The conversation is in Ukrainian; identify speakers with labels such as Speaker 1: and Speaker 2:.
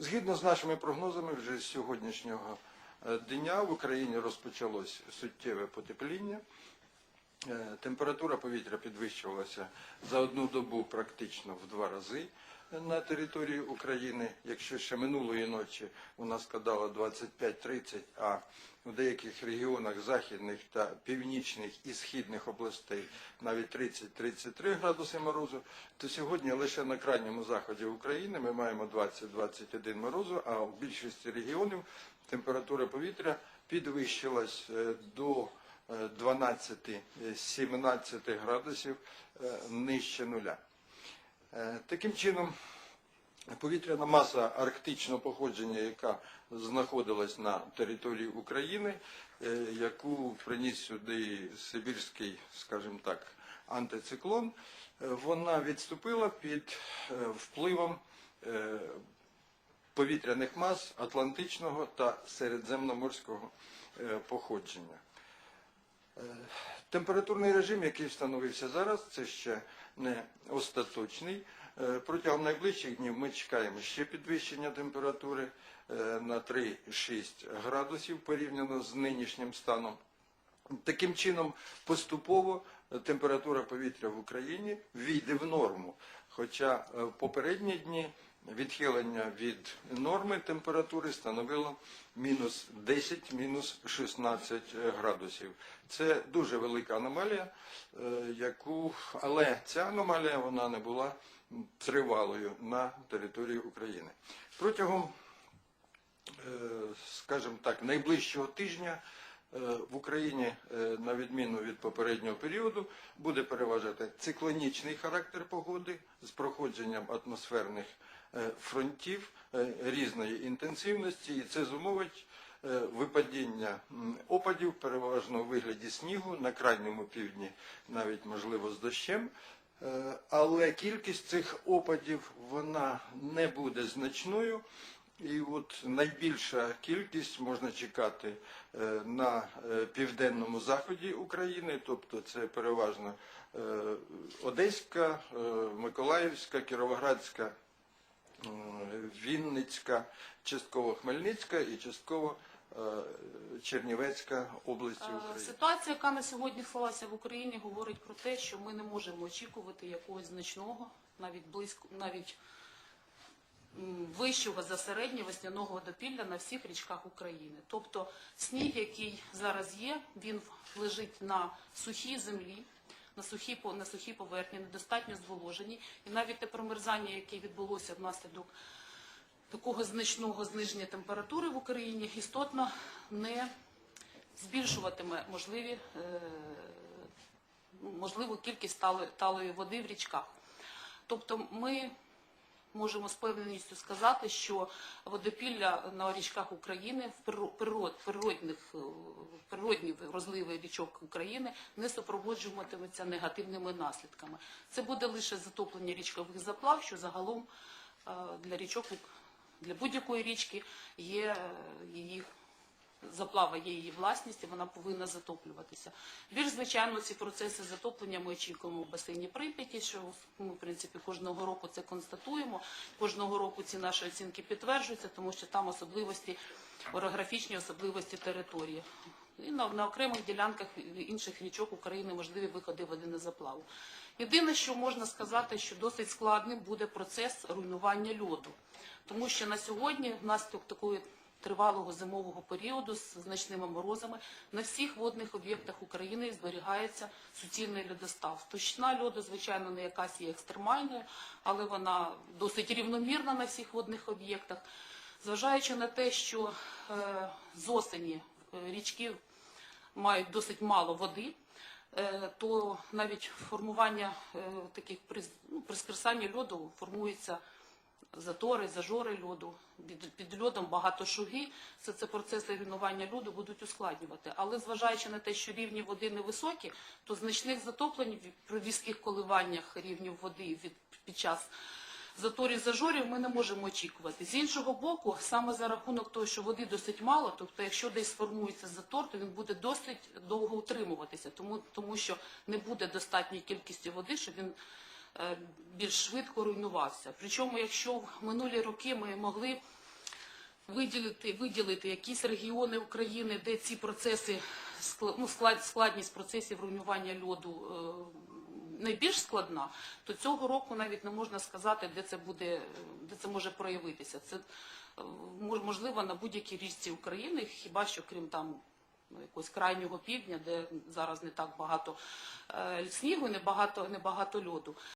Speaker 1: Згідно з нашими прогнозами, вже з сьогоднішнього е, дня в Україні розпочалось суттєве потепління. Е, Температура повітря підвищувалася за одну добу практично в два рази на території України. Якщо ще минулої ночі вона складала 25-30, а у деяких регіонах західних та північних і східних областей навіть 30-33 градуси морозу, то сьогодні лише на крайньому заході України ми маємо 20-21 морозу, а в більшості регіонів температура повітря підвищилась е, до е, 12-17 градусів е, нижче нуля. Е, Таким чином, повітряна маса арктичного походження, яка знаходилась на території України, е, яку приніс сюди Сибірський, скажімо так, антициклон, е, вона відступила під впливом повітряних мас Атлантичного та Середземноморського походження. Температурний режим, який встановився зараз, це ще не остаточний. Е, Протягом найближчих днів ми чекаємо ще підвищення температури е, на 3-6 градусів порівняно з нинішнім станом. Таким чином, поступово е, температура повітря в Україні війде в норму. Хоча в попередні дні відхилення від норми температури становило мінус 10, мінус 16 градусів. Це дуже велика аномалія, е, яку, але ця аномалія вона не була тривалою на території України. Протягом е, скажімо так, найближчого тижня е, в Україні, на відміну від попереднього періоду, буде переважати циклонічний характер погоди з проходженням атмосферних фронтів е, різної інтенсивності, і це зумовить е, випадіння опадів, переважно у вигляді снігу, на крайньому півдні навіть можливо з дощем. Е, Але кількість цих опадів вона не буде значною. І от найбільша кількість можна чекати е, на е, південному заході України, тобто це переважно е, Одеська, е, Миколаївська, Кіровоградська, е, Вінницька, частково Хмельницька і частково е, Чернівецька області
Speaker 2: Е,
Speaker 1: України.
Speaker 2: Ситуація, яка на сьогодні склалася в Україні, говорить про те, що ми не можемо очікувати якогось значного, навіть близько, навіть вищого за середнє весняного водопілля на всіх річках України. Тобто сніг, який зараз є, він лежить на сухій землі. На сухій, на сухій поверхні, недостатньо зволожені. І навіть те промерзання, яке відбулося внаслідок такого значного зниження температури в Україні, істотно не збільшуватиме можливі, е, ну, кількість талої води в річках. Тобто ми можемо з певненістю сказати, що водопілля на річках України в приро- природ, природних, е, природні розливи річок України не супроводжуватиметься негативними наслідками. Це буде лише затоплення річкових заплав, що загалом е, для річок для будь-якої річки є е, її заплава є її власність, і вона повинна затоплюватися. Більш звичайно, ці процеси затоплення ми очікуємо в басейні Прип'яті, що ми, в принципі, кожного року це констатуємо. Кожного року ці наші оцінки підтверджуються, тому що там особливості, орографічні особливості території. І на, на окремих ділянках інших річок України можливі виходи води на заплаву. Єдине, що можна сказати, що досить складним буде процес руйнування льоду, тому що на сьогодні внаслідок такої тривалого зимового періоду з значними морозами на всіх водних об'єктах України зберігається суцільний льодостав. Товщина льоду, звичайно, не якась є екстремальною, але вона досить рівномірна на всіх водних об'єктах. Зважаючи на те, що е, з осені е, річки мають досить мало води, е, то навіть формування таких приз- ну, при скерсанні льоду формується затори, зажори льоду, під, під льодом багато шуги. Все це процеси руйнування льоду будуть ускладнювати. Але зважаючи на те, що рівні води невисокі, то значних затоплень при різких коливаннях рівнів води від, під час заторів зажорів ми не можемо очікувати. З іншого боку, саме за рахунок того, що води досить мало, тобто якщо десь сформується затор, то він буде досить довго утримуватися, тому, тому що не буде достатньої кількості води, щоб він більш швидко руйнувався. Причому, якщо в минулі роки ми могли виділити, виділити якісь регіони України, де ці процеси, ну, склад- складність процесів руйнування льоду е, найбільш складна, то цього року навіть не можна сказати, де це буде, е, де це може проявитися. Це е, можливо на будь-якій річці України, хіба що крім там ну, якогось крайнього півдня, де зараз не так багато е, снігу, не багато, не багато льоду.